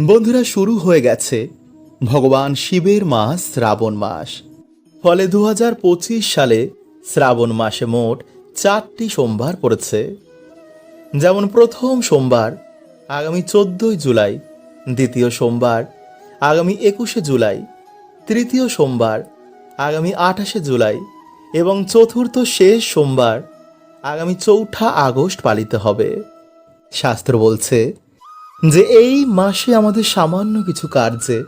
বন্ধুরা, শুরু হয়ে গেছে ভগবান শিবের মাস, শ্রাবণ মাস। ফলে দু হাজার পঁচিশ সালে শ্রাবণ মাসে মোট চারটি সোমবার পড়েছে। যেমন প্রথম সোমবার, আগামী চোদ্দই জুলাই। দ্বিতীয় সোমবার, আগামী একুশে জুলাই। তৃতীয় সোমবার, আগামী আঠাশে জুলাই। এবং চতুর্থ শেষ সোমবার, আগামী চৌঠা আগস্ট পালিত হবে। শাস্ত্র বলছে যে এই মাসে আমাদের সামান্য কিছু কার্যে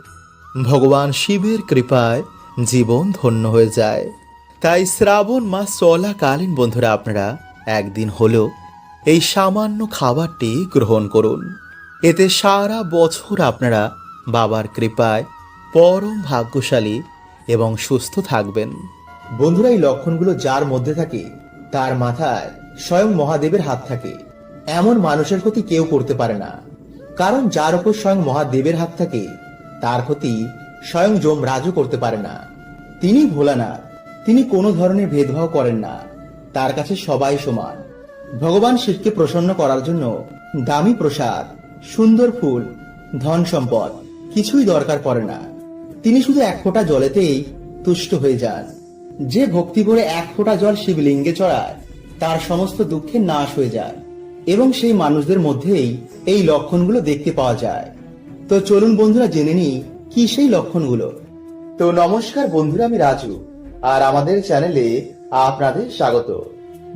ভগবান শিবের কৃপায় জীবন ধন্য হয়ে যায়। তাই শ্রাবণ মাস চলাকালীন বন্ধুরা আপনারা একদিন হলেও এই সামান্য খাবারটি গ্রহণ করুন। এতে সারা বছর আপনারা বাবার কৃপায় পরম ভাগ্যশালী এবং সুস্থ থাকবেন। বন্ধুরা, এই লক্ষণগুলো যার মধ্যে থাকে, তার মাথায় স্বয়ং মহাদেবের হাত থাকে। এমন মানুষের ক্ষতি কেউ করতে পারে না। কারণ যার উপর স্বয়ং মহাদেবের হাত থাকে, তার ক্ষতি স্বয়ং যমরাজও করতে পারে না। তিনি ভোলানাথ, তিনি কোনো ধরনের ভেদভাব করেন না, তার কাছে সবাই সমান। ভগবান শিবকে প্রসন্ন করার জন্য দামি প্রসাদ, সুন্দর ফুল, ধন সম্পদ কিছুই দরকার পড়ে না। তিনি শুধু এক ফোঁটা জলেতেই তুষ্ট হয়ে যান। যে ভক্তি ভরে এক ফোঁটা জল শিবলিঙ্গে চড়ায়, তার সমস্ত দুঃখে নাশ হয়ে যায়। এবং সেই মানুষদের মধ্যেই এই লক্ষণগুলো দেখতে পাওয়া যায়। তো চলুন বন্ধুরা জেনে নিই কি সেই লক্ষণগুলো। তো নমস্কার বন্ধুরা, আমি রাজু, আর আমাদের চ্যানেলে আপনাদের স্বাগত।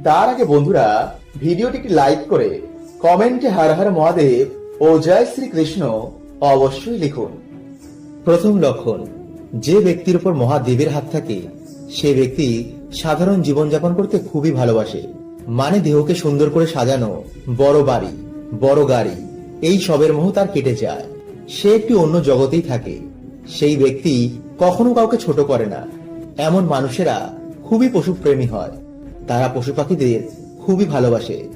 তার আগে বন্ধুরা ভিডিওটিকে লাইক করে কমেন্টে হর হর মহাদেব ও জয় শ্রীকৃষ্ণ অবশ্যই লিখুন। প্রথম লক্ষণ, যে ব্যক্তির উপর মহাদেবের হাত থাকে, সে ব্যক্তি সাধারণ জীবনযাপন করতে খুবই ভালোবাসে। মানে দেহকে সুন্দর করে সাজানো, বড় বাড়ি, বড় গাড়ি, এই সবের মোহ তার কেটে যায়। সে একটি অন্য জগতেই থাকে। সেই ব্যক্তি কখনো কাউকে ছোট করে না। এমন মানুষেরা খুবই পশুপ্রেমী হয়। তারা পশু পাখিদের খুবই ভালোবাসে।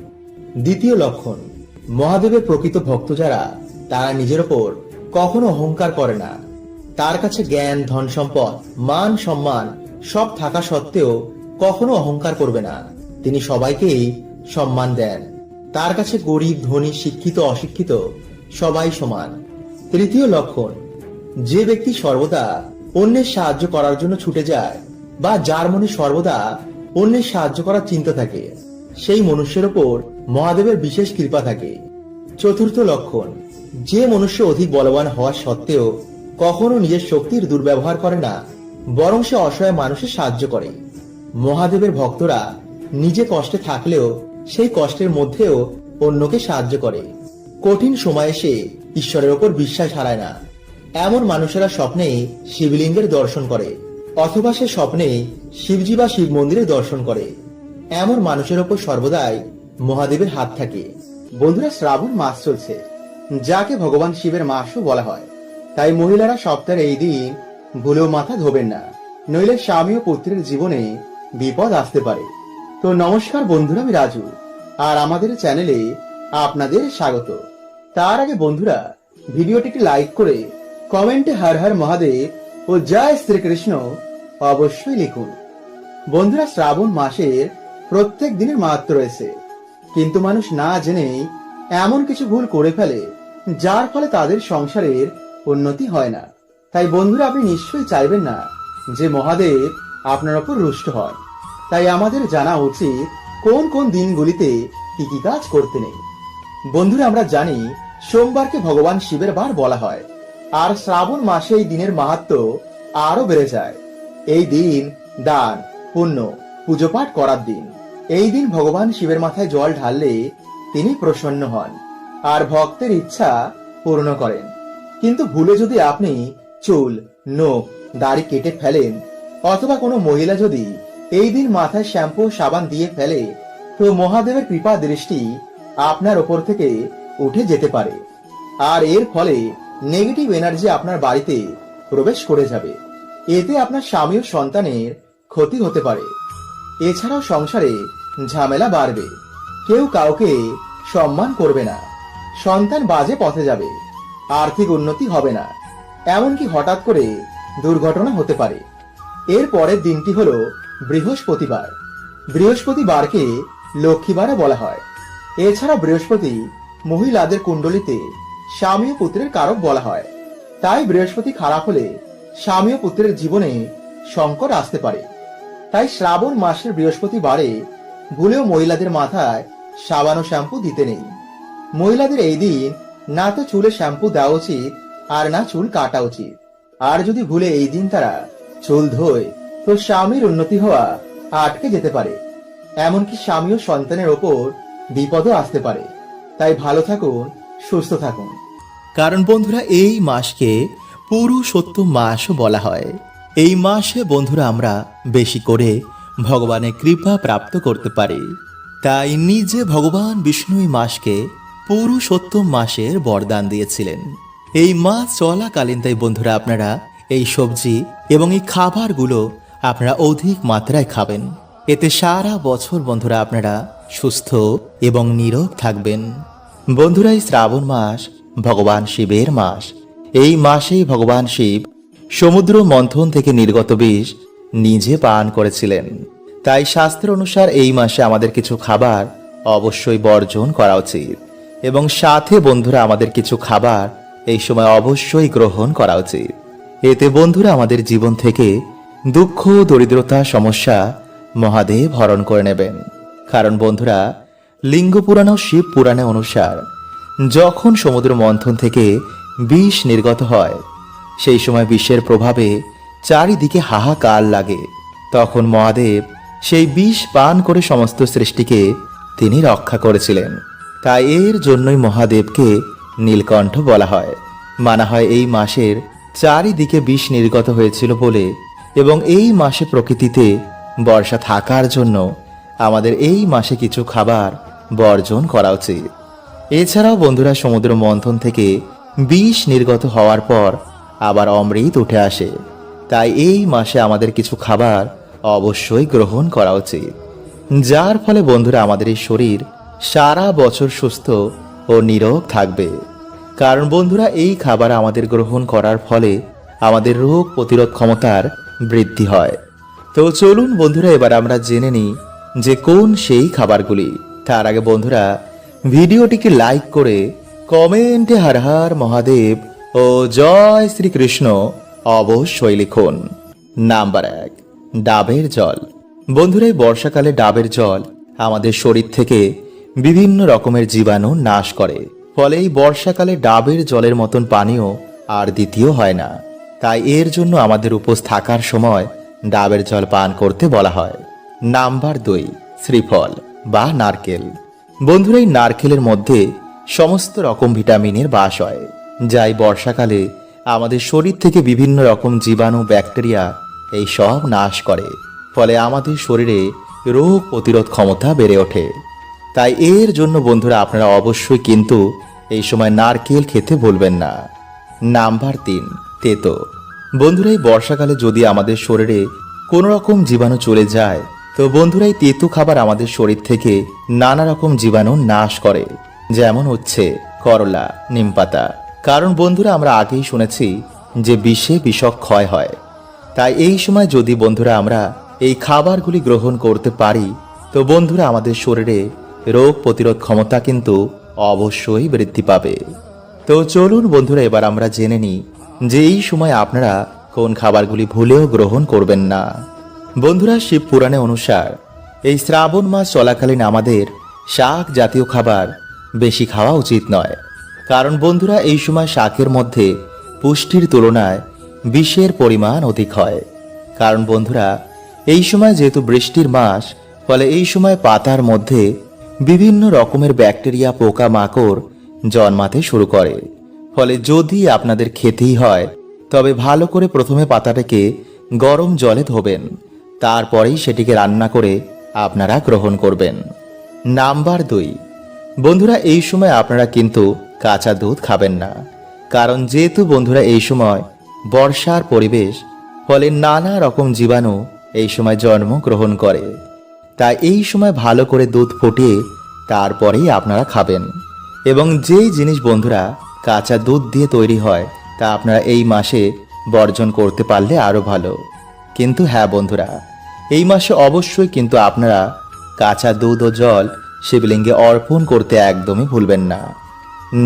দ্বিতীয় লক্ষণ, মহাদেবের প্রকৃত ভক্ত যারা, তারা নিজের ওপর কখনো অহংকার করে না। তার কাছে জ্ঞান, ধন সম্পদ, মান সম্মান সব থাকা সত্ত্বেও কখনো অহংকার করবে না। তিনি সবাইকেই সম্মান দেন। তার কাছে গরিব, ধনী, শিক্ষিত, অশিক্ষিত সবাই সমান। তৃতীয় লক্ষণ, যে ব্যক্তি সর্বদা অন্যের সাহায্য করার জন্য ছুটে যায় বা যার মনে সর্বদা অন্যের সাহায্য করার চিন্তা থাকে, সেই মনুষ্যের ওপর মহাদেবের বিশেষ কৃপা থাকে। চতুর্থ লক্ষণ, যে মনুষ্য অধিক বলবান হওয়া সত্ত্বেও কখনো নিজের শক্তির দুর্ব্যবহার করে না, বরং সে অসহায় মানুষের সাহায্য করে। মহাদেবের ভক্তরা নিজে কষ্টে থাকলেও সেই কষ্টের মধ্যেও অন্যকে সাহায্য করে। কঠিন সময়ে সে ঈশ্বরের ওপর বিশ্বাস হারায় না। এমন মানুষেরা স্বপ্নে শিবলিঙ্গের দর্শন করে, অথবা সে স্বপ্নে শিবজি বা শিব মন্দিরের দর্শন করে। এমন মানুষের ওপর সর্বদাই মহাদেবের হাত থাকে। বন্ধুরা, শ্রাবণ মাস চলছে, যাকে ভগবান শিবের মাসও বলা হয়। তাই মহিলারা সপ্তাহের এই দিন ভুলেও মাথা ধোবেন না, নইলে স্বামী ও পুত্রের জীবনে বিপদ আসতে পারে। তো নমস্কার বন্ধুরা, আমি রাজু। আর আমাদের চ্যানেলে আপনাদের স্বাগত। তার আগে বন্ধুরা, ভিডিওটিকে লাইক করে কমেন্টে হর হর মহাদেব ও জয় শ্রীকৃষ্ণ অবশ্যই লিখুন। বন্ধুরা, শ্রাবণ মাসের প্রত্যেক দিনের মাহাত্ম রয়েছে। কিন্তু মানুষ না জেনেই এমন কিছু ভুল করে ফেলে, যার ফলে তাদের সংসারের উন্নতি হয় না। তাই বন্ধুরা, আপনি নিশ্চয়ই চাইবেন না যে মহাদেব আপনার ওপর রুষ্ট হয় তাই আমাদের জানা উচিত কোন কোন দিনগুলিতে কি কি কাজ করতে নেই। বন্ধুরা, আমরা জানি সোমবারকে ভগবান শিবের বার বলা হয়, আর শ্রাবণ মাসে এই দিনের মাহাত্ম আরও বেড়ে যায়। এই দিন দান, পুণ্য পুজো পাঠ করার দিন। এই দিন ভগবান শিবের মাথায় জল ঢাললে তিনি প্রসন্ন হন আর ভক্তের ইচ্ছা পূর্ণ করেন। কিন্তু ভুলে যদি আপনি চুল, নখ, দাড়ি কেটে ফেলেন, অথবা কোনো মহিলা যদি এই দিন মাথায় শ্যাম্পু সাবান দিয়ে ফেলে তো মহাদেবের কৃপা দৃষ্টি আপনার ওপর থেকে উঠে যেতে পারে। আর এর ফলে নেগেটিভ এনার্জি আপনার বাড়িতে প্রবেশ করে যাবে। এতে আপনার স্বামী ও সন্তানের ক্ষতি হতে পারে। এছাড়াও সংসারে ঝামেলা বাড়বে। কেউ কাউকে সম্মান করবে না। সন্তান বাজে পথে যাবে। আর্থিক উন্নতি হবে না। এমনকি হঠাৎ করে দুর্ঘটনা হতে পারে। এর পরের দিনটি হলো বৃহস্পতিবার। বৃহস্পতিবারকে লক্ষ্মীবারে বলা হয়। এছাড়া বৃহস্পতি মহিলাদের কুণ্ডলিতে স্বামী ও পুত্রের কারক বলা হয়। তাই বৃহস্পতি খারাপ হলে স্বামী ও পুত্রের জীবনে সংকট আসতে পারে। তাই শ্রাবণ মাসের বৃহস্পতিবারে ভুলেও মহিলাদের মাথায় সাবান ও শ্যাম্পু দিতে নেই। মহিলাদের এই দিন না তো চুলে শ্যাম্পু দেওয়া উচিত আর না চুল কাটা উচিত। আর যদি ভুলে এই দিন তারা চুল ধোয় তো স্বামীর উন্নতি হওয়া আটকে যেতে পারে। এমনকি স্বামী ও সন্তানের ওপর বিপদও আসতে পারে। তাই ভালো থাকুন, সুস্থ থাকুন। কারণ বন্ধুরা, এই মাসকে পুরুষোত্তম মাসও বলা হয়। এই মাসে বন্ধুরা, আমরা বেশি করে ভগবানের কৃপা প্রাপ্ত করতে পারি। তাই নিজে ভগবান বিষ্ণু এই মাসকে পুরুষোত্তম মাসের বরদান দিয়েছিলেন। এই মাস চলাকালীন তাই বন্ধুরা, আপনারা এই সবজি এবং এই খাবারগুলো আপনারা অধিক মাত্রায় খাবেন। এতে সারা বছর বন্ধুরা আপনারা সুস্থ এবং নীরব থাকবেন। বন্ধুরা, এই শ্রাবণ মাস ভগবান শিবের মাস। এই মাসেই ভগবান শিব সমুদ্র মন্থন থেকে নির্গত বিষ নিজে পান করেছিলেন। তাই শাস্ত্র অনুসার এই মাসে আমাদের কিছু খাবার অবশ্যই বর্জন করা উচিত এবং সাথে বন্ধুরা আমাদের কিছু খাবার এই সময় অবশ্যই গ্রহণ করা উচিত। এতে বন্ধুরা আমাদের জীবন থেকে দুঃখ, দরিদ্রতা, সমস্যা মহাদেব হরণ করে নেবেন। কারণ বন্ধুরা লিঙ্গ পুরাণ ও শিব পুরাণে অনুসার, যখন সমুদ্র মন্থন থেকে বিষ নির্গত হয়, সেই সময় বিষের প্রভাবে চারিদিকে হাহাকার লাগে। তখন মহাদেব সেই বিষ পান করে সমস্ত সৃষ্টিকে তিনি রক্ষা করেছিলেন। তাই এর জন্যই মহাদেবকে নীলকণ্ঠ বলা হয়। মানা হয় এই মাসের চারিদিকে বিষ নির্গত হয়েছিল বলে এবং এই মাসে প্রকৃতিতে বর্ষা থাকার জন্য আমাদের এই মাসে কিছু খাবার বর্জন করা উচিত। এছাড়াও বন্ধুরা সমুদ্র মন্থন থেকে বিষ নির্গত হওয়ার পর আবার অমৃত উঠে আসে। তাই এই মাসে আমাদের কিছু খাবার অবশ্যই গ্রহণ করা উচিত। যার ফলে বন্ধুরা আমাদের এই শরীর সারা বছর সুস্থ ও নিরোগ থাকবে। কারণ বন্ধুরা এই খাবার আমাদের গ্রহণ করার ফলে আমাদের রোগ প্রতিরোধ ক্ষমতার বৃদ্ধি হয়। তো চলুন বন্ধুরা, এবার আমরা জেনে নিই যে কোন সেই খাবারগুলি। তার আগে বন্ধুরা, ভিডিওটিকে লাইক করে কমেন্টে হর হর মহাদেব ও জয় শ্রীকৃষ্ণ অবশ্যই লিখুন। নাম্বার এক, ডাবের জল। বন্ধুরা, এই বর্ষাকালে ডাবের জল আমাদের শরীর থেকে বিভিন্ন রকমের জীবাণু নাশ করে। ফলে এই বর্ষাকালে ডাবের জলের মতন পানীয় আর দ্বিতীয় হয় না। তাই এর জন্য আমাদের উপোস থাকার সময় ডাবের জল পান করতে বলা হয়। নাম্বার দুই, শ্রীফল বা নারকেল। বন্ধুরা, এই নারকেলের মধ্যে সমস্ত রকম ভিটামিনের বাস হয় যাই বর্ষাকালে আমাদের শরীর থেকে বিভিন্ন রকম জীবাণু, ব্যাকটেরিয়া, এই সব নাশ করে। ফলে আমাদের শরীরে রোগ প্রতিরোধ ক্ষমতা বেড়ে ওঠে। তাই এর জন্য বন্ধুরা, আপনারা অবশ্যই কিন্তু এই সময় নারকেল খেতে ভুলবেন না। নাম্বার তিন তেতো বন্ধুরা এই বর্ষাকালে যদি আমাদের শরীরে কোনো রকম জীবাণু চলে যায়, তো বন্ধুরা এই তেতো খাবার আমাদের শরীর থেকে নানা রকম জীবাণু নাশ করে। যেমন হচ্ছে করলা, নিমপাতা। কারণ বন্ধুরা, আমরা আগেই শুনেছি যে বিষে বিষক ক্ষয় হয়। তাই এই সময় যদি বন্ধুরা, আমরা এই খাবারগুলি গ্রহণ করতে পারি, তো বন্ধুরা, আমাদের শরীরে রোগ প্রতিরোধ ক্ষমতা কিন্তু অবশ্যই বৃদ্ধি পাবে। তো চলুন বন্ধুরা, এবার আমরা জেনে নিই যে এই সময় আপনারা কোন খাবারগুলি ভুলেও গ্রহণ করবেন না। বন্ধুরা, শিব পুরাণে অনুসার এই শ্রাবণ মাস চলাকালীন আমাদের শাক জাতীয় খাবার বেশি খাওয়া উচিত নয়। কারণ বন্ধুরা, এই সময় শাকের মধ্যে পুষ্টির তুলনায় বিষের পরিমাণ অধিক হয়। কারণ বন্ধুরা, এই সময় যেহেতু বৃষ্টির মাস, ফলে এই সময় পাতার মধ্যে বিভিন্ন রকমের ব্যাকটেরিয়া পোকা মাকড় জন্মাতে শুরু করে। ফলে যদি আপনাদের খেতেই হয়, তবে ভালো করে প্রথমে পাতাটাকে গরম জলে ধোবেন। তারপরেই সেটিকে রান্না করে আপনারা গ্রহণ করবেন। নাম্বার দুই। বন্ধুরা, এই সময় আপনারা কিন্তু কাঁচা দুধ খাবেন না। কারণ যেহেতু বন্ধুরা, এই সময় বর্ষার পরিবেশ, ফলে নানা রকম জীবাণু এই সময় জন্ম গ্রহণ করে। তাই এই সময় ভালো করে দুধ ফুটিয়ে তারপরেই আপনারা খাবেন। এবং যেই জিনিস বন্ধুরা কাঁচা দুধ দিয়ে তৈরি হয়, তা আপনারা এই মাসে বর্জন করতে পারলে আরও ভালো। কিন্তু হ্যাঁ বন্ধুরা, এই মাসে অবশ্যই কিন্তু আপনারা কাঁচা দুধ ও জল শিবলিঙ্গে অর্পণ করতে একদমই ভুলবেন না।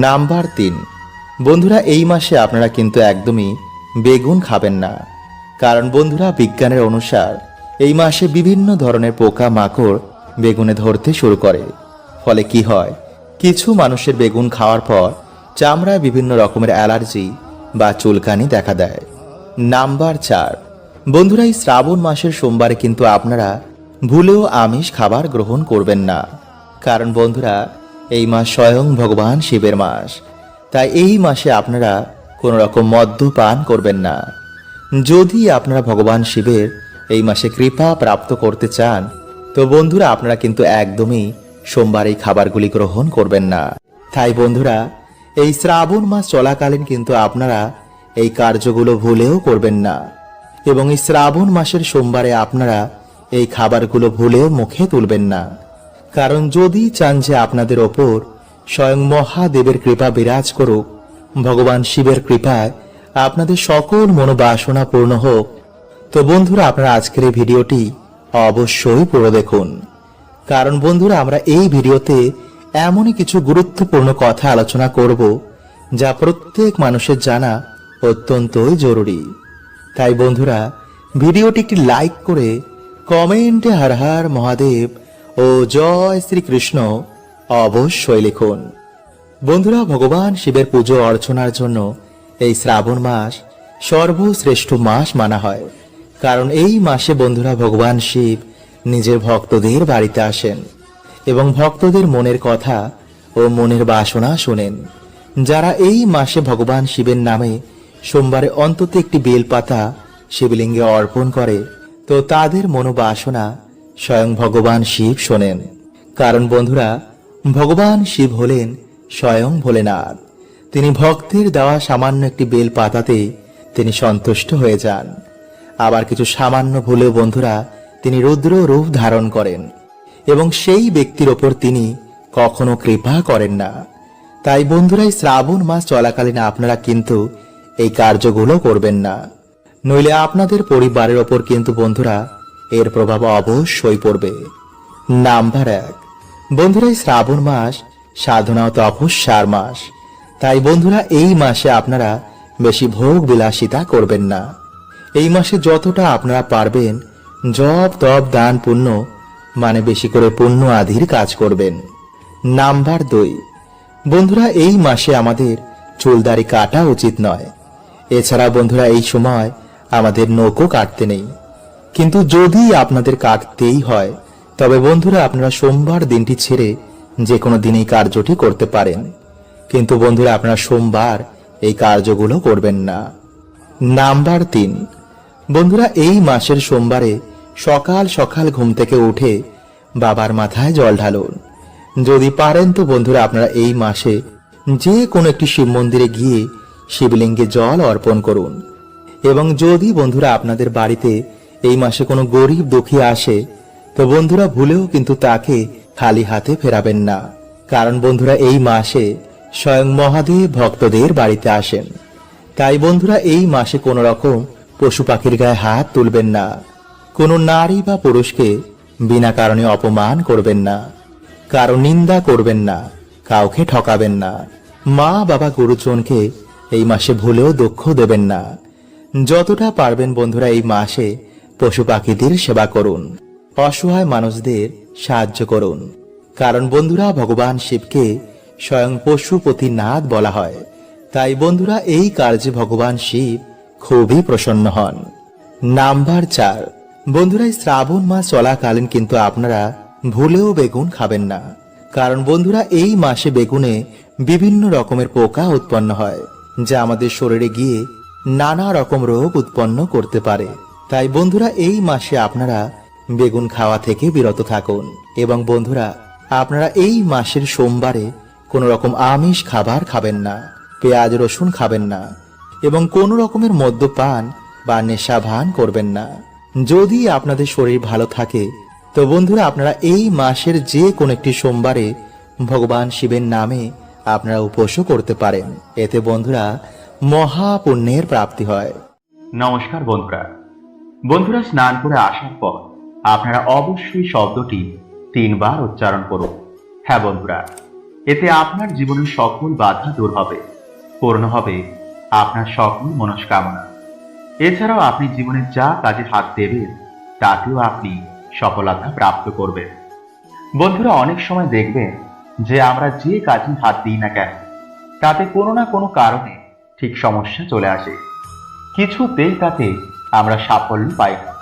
নাম্বার তিন, বন্ধুরা এই মাসে আপনারা কিন্তু একদমই বেগুন খাবেন না। কারণ বন্ধুরা বিজ্ঞানের অনুসার এই মাসে বিভিন্ন ধরনের পোকা মাকড় বেগুনে ধরতে শুরু করে। ফলে কি হয়, কিছু মানুষের বেগুন খাওয়ার পর চামড়ায় বিভিন্ন রকমের অ্যালার্জি বা চুলকানি দেখা দেয়। নাম্বার চার। বন্ধুরা, এই শ্রাবণ মাসের সোমবারে কিন্তু আপনারা ভুলেও আমিষ খাবার গ্রহণ করবেন না। কারণ বন্ধুরা, এই মাস স্বয়ং ভগবান শিবের মাস। তাই এই মাসে আপনারা কোনো রকম মদ্যপান করবেন না। যদি আপনারা ভগবান শিবের এই মাসে কৃপা প্রাপ্ত করতে চান, তো বন্ধুরা, আপনারা কিন্তু একদমই সোমবার এই খাবারগুলি গ্রহণ করবেন না। তাই বন্ধুরা এই শ্রাবণ মাস চলাকালীন কিন্তু আপনারা এই কার্যগুলো ভুলেও করবেন না। এবং এই শ্রাবণ মাসের সোমবারে আপনারা এই খাবারগুলো ভুলেও মুখে তুলবেন না। কারণ যদি চান যে আপনাদের ওপর স্বয়ং মহাদেবের কৃপা বিরাজ করুক, ভগবান শিবের কৃপায় আপনাদের সকল মনোবাসনা পূর্ণ হোক, তো বন্ধুরা আপনারা আজকের এই ভিডিওটি অবশ্যই পুরো দেখুন। কারণ বন্ধুরা আমরা এই ভিডিওতে এমনই কিছু গুরুত্বপূর্ণ কথা আলোচনা করব, যা প্রত্যেক মানুষের জানা অত্যন্তই জরুরি। তাই বন্ধুরা, ভিডিওটি একটি লাইক করে কমেন্টে হর হর মহাদেব ও জয় শ্রীকৃষ্ণ অবশ্যই লিখুন। বন্ধুরা, ভগবান শিবের পুজো অর্চনার জন্য এই শ্রাবণ মাস সর্বশ্রেষ্ঠ মাস মানা হয়। কারণ এই মাসে বন্ধুরা, ভগবান শিব নিজের ভক্তদের বাড়িতে আসেন। এবং ভক্তদের মনের কথা ও মনের বাসনা শোনেন। যারা এই মাসে ভগবান শিবের নামে সোমবারে অন্তত একটি বেলপাতা শিবলিঙ্গে অর্পণ করে, তো তাদের মনোবাসনা স্বয়ং ভগবান শিব শোনেন। কারণ বন্ধুরা, ভগবান শিব হলেন স্বয়ং ভোলেনাথ। তিনি ভক্তের দেওয়া সামান্য একটি বেল পাতাতে তিনি সন্তুষ্ট হয়ে যান। আবার কিছু সামান্য ভুলেও বন্ধুরা, তিনি রুদ্র রূপ ধারণ করেন। এবং সেই ব্যক্তির ওপর তিনি কখনো কৃপা করেন না। তাই বন্ধুরা, এই শ্রাবণ মাস চলাকালীন আপনারা কিন্তু এই কার্যগুলো করবেন না। নইলে আপনাদের পরিবারের ওপর কিন্তু বন্ধুরা এর প্রভাব অবশ্যই পড়বে। নাম্বার এক, বন্ধুরা, এই শ্রাবণ মাস সাধনা ও তপস্যার মাস। তাই বন্ধুরা, এই মাসে আপনারা বেশি ভোগ বিলাসিতা করবেন না। এই মাসে যতটা আপনারা পারবেন, জপ, তপ, দান, পুণ্য মানে বেশি করে পুণ্য আধির কাজ করবেন। নাম্বার দুই। বন্ধুরা, এই মাসে আমাদের চুলদারি কাটা উচিত নয়। এছাড়া বন্ধুরা, এই সময় আমাদের নৌকো কাটতে নেই। কিন্তু যদি আপনাদের কাটতেই হয়, তবে বন্ধুরা, আপনারা সোমবার দিনটি ছেড়ে যে কোনো দিন এই কার্যটি করতে পারেন। কিন্তু বন্ধুরা, আপনারা সোমবার এই কার্যগুলো করবেন না। নাম্বার তিন। বন্ধুরা, এই মাসের সোমবারে সকাল সকাল ঘুম থেকে উঠে বাবার মাথায় জল ঢালুন। যদি পারেন তো বন্ধুরা আপনারা এই মাসে যে কোনো একটি শিব মন্দিরে গিয়ে শিবলিঙ্গে জল অর্পণ করুন। এবং যদি বন্ধুরা আপনাদের বাড়িতে এই মাসে কোনো গরিব দুঃখী আসে, তো বন্ধুরা ভুলেও কিন্তু তাকে খালি হাতে ফেরাবেন না। কারণ বন্ধুরা এই মাসে স্বয়ং মহাদেব ভক্তদের বাড়িতে আসেন। তাই বন্ধুরা এই মাসে কোনো রকম পশু পাখির গায়ে হাত তুলবেন না। কোনো নারী বা পুরুষকে বিনা কারণে অপমান করবেন না, কারও নিন্দা করবেন না, কাউকে ঠকাবেন না, মা বাবা গুরুজনকে এই মাসে ভুলেও দুঃখ দেবেন না। যতটা পারবেন বন্ধুরা এই মাসে পশু পাখিদের সেবা করুন, অসহায় মানুষদের সাহায্য করুন। কারণ বন্ধুরা ভগবান শিবকে স্বয়ং পশুপতিনাথ বলা হয়। তাই বন্ধুরা এই কার্যে ভগবান শিব খুবই প্রসন্ন হন। নাম্বার চার বন্ধুরা শ্রাবণ মাস চলাকালীন কিন্তু আপনারা ভুলেও বেগুন খাবেন না। কারণ বন্ধুরা, এই মাসে বেগুনে বিভিন্ন রকমের পোকা উৎপন্ন হয়, যা আমাদের শরীরে গিয়ে নানা রকম রোগ উৎপন্ন করতে পারে। তাই বন্ধুরা, এই মাসে আপনারা বেগুন খাওয়া থেকে বিরত থাকুন। এবং বন্ধুরা, আপনারা এই মাসের সোমবারে কোনো রকম আমিষ খাবার খাবেন না, পেঁয়াজ রসুন খাবেন না, এবং কোনো রকমের মদ্যপান বা নেশা ভান করবেন না। যদি আপনাদের শরীর ভালো থাকে, তো বন্ধুরা আপনারা এই মাসের যে কোনো একটি সোমবারে ভগবান শিবের নামে আপনারা উপোসও করতে পারেন। এতে বন্ধুরা মহাপুণ্যের প্রাপ্তি হয়। নমস্কার বন্ধুরা। বন্ধুরা স্নান করে আসার পর আপনারা অবশ্যই শব্দটি তিনবার উচ্চারণ করুন। হ্যাঁ বন্ধুরা, এতে আপনার জীবনের সকল বাধা দূর হবে, পূর্ণ হবে আপনার সকল মনস্কামনা। এছাড়াও আপনি জীবনে যা কাজে হাত দেবেন, তাতেও আপনি সফলতা প্রাপ্ত করবেন। বন্ধুরা, অনেক সময় দেখবেন যে আমরা যে কাজে হাত দিই না কেন, তাতে কোনো না কোনো কারণে ঠিক সমস্যা চলে আসে। কিছুতেই তাতে আমরা সাফল্য পাই না।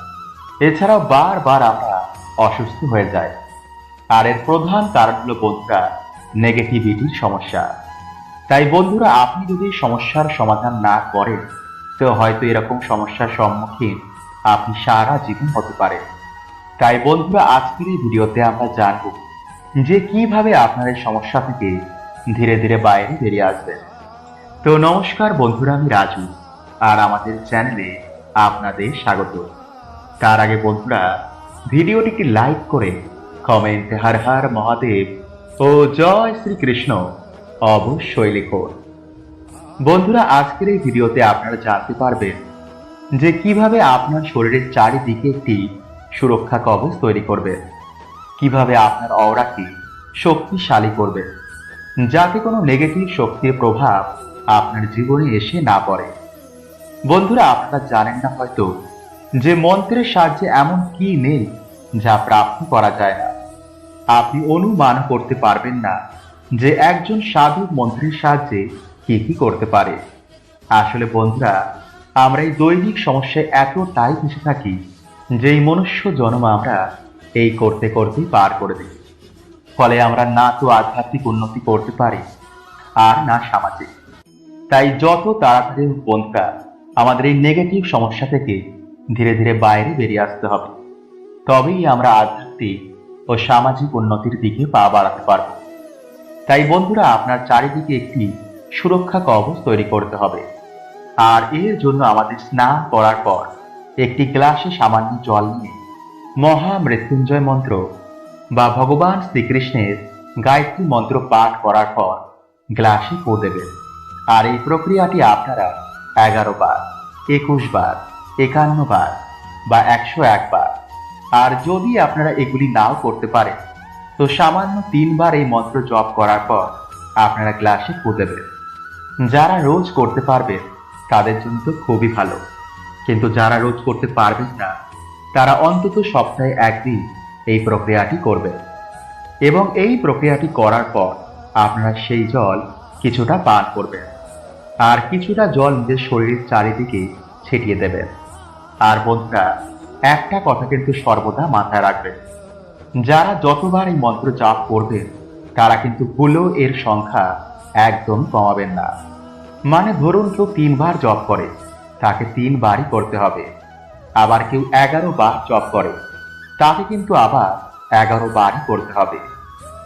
এছাড়াও বারবার আমরা অসুস্থ হয়ে যাই। আর এর প্রধান কারণ হলো বন্ধুরা নেগেটিভিটির সমস্যা। তাই বন্ধুরা, আপনি যদি সমস্যার সমাধান না করেন তো হয়তো এরকম সমস্যার সম্মুখীন আপনি সারা জীবন হতে পারেন। তাই বন্ধুরা, আজকের এই ভিডিওতে আমরা জানব যে কীভাবে আপনার এই সমস্যা থেকে ধীরে ধীরে বাইরে বেরিয়ে আসবেন। তো নমস্কার বন্ধুরা, আমি রাজু আর আমাদের চ্যানেলে আপনাদের স্বাগত। তার আগে বন্ধুরা, ভিডিওটিকে লাইক করে কমেন্টে হর হর মহাদেব ও জয় শ্রীকৃষ্ণ অবশ্যই লিখুন। বন্ধুরা, আজকের এই ভিডিওতে আপনারা জানতে পারবেন যে কীভাবে আপনার শরীরের চারিদিকে একটি সুরক্ষা কবচ তৈরি করবে, কীভাবে আপনার অওরাকে শক্তিশালী করবে, যাতে কোনো নেগেটিভ শক্তির প্রভাব আপনার জীবনে এসে না পড়ে। বন্ধুরা, আপনারা জানেন না হয়তো যে মন্ত্রের সাহায্যে এমন কি নেই যা প্রাপ্ত করা যায় না। আপনি অনুমান করতে পারবেন না যে একজন সাধু মন্ত্রের সাহায্যে কি কি করতে পারে? আসলে বন্ধুরা, আমরা এই দৈনিক সমস্যায় এতটাই ফেসে থাকি যে এই মনুষ্য জন্ম আমরা এই করতে করতেই পার করে দিই। ফলে আমরা না তো আধ্যাত্মিক উন্নতি করতে পারি, আর না সামাজিক। তাই যত তাড়াতাড়ি বন্ধুরা, আমাদের এই নেগেটিভ সমস্যা থেকে ধীরে ধীরে বাইরে বেরিয়ে আসতে হবে। তবেই আমরা আধ্যাত্মিক ও সামাজিক উন্নতির দিকে পা বাড়াতে পারব। তাই বন্ধুরা, আপনার চারিদিকে একটি সুরক্ষা কবচ তৈরি করতে হবে। আর এর জন্য আমাদের স্নান করার পর একটি গ্লাসে সামান্য জল নিয়ে মহামৃত্যুঞ্জয় মন্ত্র বা ভগবান শ্রীকৃষ্ণের গায়ত্রী মন্ত্র পাঠ করার পর গ্লাসে পো দেবেন। আর এই প্রক্রিয়াটি আপনারা এগারো বার, একুশ বার, একান্ন বার বা একশো একবার আর যদি আপনারা এগুলি নাও করতে পারেন, তো সামান্য তিনবার এই মন্ত্র জপ করার পর আপনারা গ্লাসে পো দেবেন। যারা রোজ করতে পারবেন তাদের জন্য তো খুবই ভালো। কিন্তু যারা রোজ করতে পারবেন না, তারা অন্তত সপ্তাহে একদিন এই প্রক্রিয়াটি করবেন। এবং এই প্রক্রিয়াটি করার পর আপনারা সেই জল কিছুটা পান করবেন। আর কিছুটা জল নিজের শরীরের চারিদিকে ছিটিয়ে দেবেন। আর বন্ধুরা, একটা কথা কিন্তু সর্বদা মাথায় রাখবেন। যারা যতবার এই মন্ত্র জাপ করবেন, তারা কিন্তু ভুলেও এর সংখ্যা একদম কমাবেন না। মানে ধরুন কেউ তিনবার জব করে, তাকে তিনবারই করতে হবে। আবার কেউ এগারো বার জব করে, তাকে কিন্তু আবার এগারো বারই করতে হবে।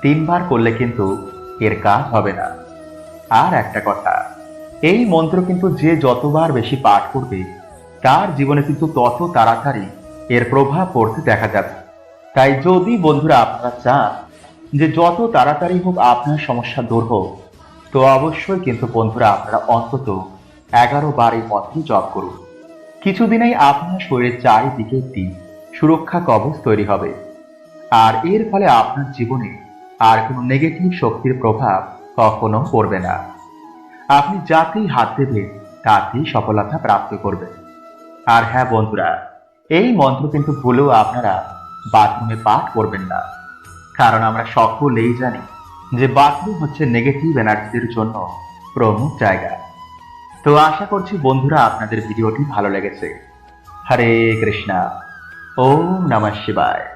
তিনবার করলে কিন্তু এর কাজ হবে না। আর একটা কথা, এই মন্ত্র কিন্তু যে যতবার বেশি পাঠ করবে, তার জীবনে কিন্তু তত তাড়াতাড়ি এর প্রভাব পড়তে দেখা যাবে। তাই যদি বন্ধুরা আপনারা চান যে যত তাড়াতাড়ি হোক আপনার সমস্যা দূর হোক তো অবশ্যই কিন্তু বন্ধুরা আপনারা অন্তত এগারো বার এই জপ করুন। কিছুদিনেই আপনার শরীরের চারিদিকে একটি সুরক্ষা কবচ তৈরি হবে। আর এর ফলে আপনার জীবনে আর কোনো নেগেটিভ শক্তির প্রভাব কখনো পড়বে না। আপনি যাতেই হাত দেবেন তাতেই সফলতা প্রাপ্ত করবেন আর হ্যাঁ বন্ধুরা, এই মন্ত্র কিন্তু ভুলেও আপনারা বাথরুমে পাঠ করবেন না। কারণ আমরা সকলেই জানি যে বাথরুম হচ্ছে নেগেটিভ এনার্জিদের জন্য প্রমুখ জায়গা। তো আশা করছি বন্ধুরা আপনাদের ভিডিওটি ভালো লেগেছে। হরে কৃষ্ণা, ওম নমঃ শিবায়।